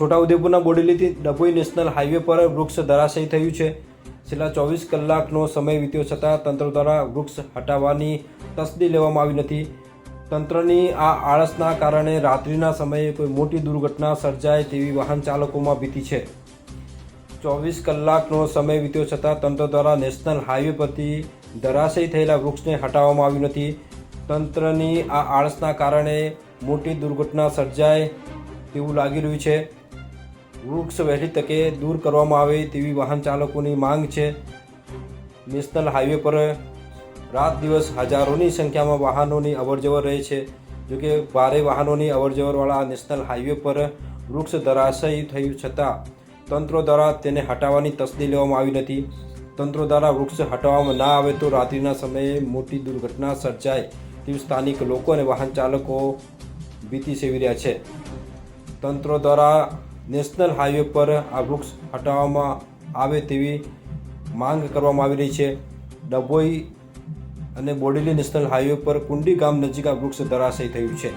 છોટાઉદેપુરના બોડેલીથી Dabhoi national highway પર વૃક્ષ ધરાશયી થયું છે. છેલ્લા ચોવીસ કલાકનો સમય વીત્યો છતાં તંત્ર દ્વારા વૃક્ષ હટાવવાની તસદી લેવામાં આવી નથી. તંત્રની આ આળસના કારણે રાત્રિના સમયે કોઈ મોટી દુર્ઘટના સર્જાય તેવી વાહન ચાલકોમાં ભીતિ છે. ચોવીસ કલાકનો સમય વીત્યો છતાં તંત્ર દ્વારા નેશનલ હાઈવે પરથી ધરાશયી થયેલા વૃક્ષને હટાવવામાં આવ્યું નથી. તંત્રની આ આળસના કારણે મોટી દુર્ઘટના સર્જાય તેવું લાગી રહ્યું છે. વૃક્ષ વહેલી તકે દૂર કરવામાં આવે તેવી વાહન ચાલકોની માંગ છે. નેશનલ હાઈવે પર રાત દિવસ હજારોની સંખ્યામાં વાહનોની અવરજવર રહે છે. જોકે ભારે વાહનોની અવરજવરવાળા નેશનલ હાઈવે પર વૃક્ષ ધરાશયી થયું છતાં તંત્રો દ્વારા તેને હટાવવાની તસદી લેવામાં આવી નથી. તંત્રો દ્વારા વૃક્ષ હટાવવામાં ના આવે તો રાત્રિના સમયે મોટી દુર્ઘટના સર્જાય તેવી સ્થાનિક લોકો અને વાહન ચાલકો ભીતિ સેવી રહ્યા છે. તંત્રો દ્વારા નેશનલ હાઈવે પર આ વૃક્ષ હટાવવામાં આવે તેવી માંગ કરવામાં આવી રહી છે. ડભોઈ અને બોડેલી નેશનલ હાઈવે પર કુંડી ગામ નજીક આ વૃક્ષ ધરાશય થયું છે.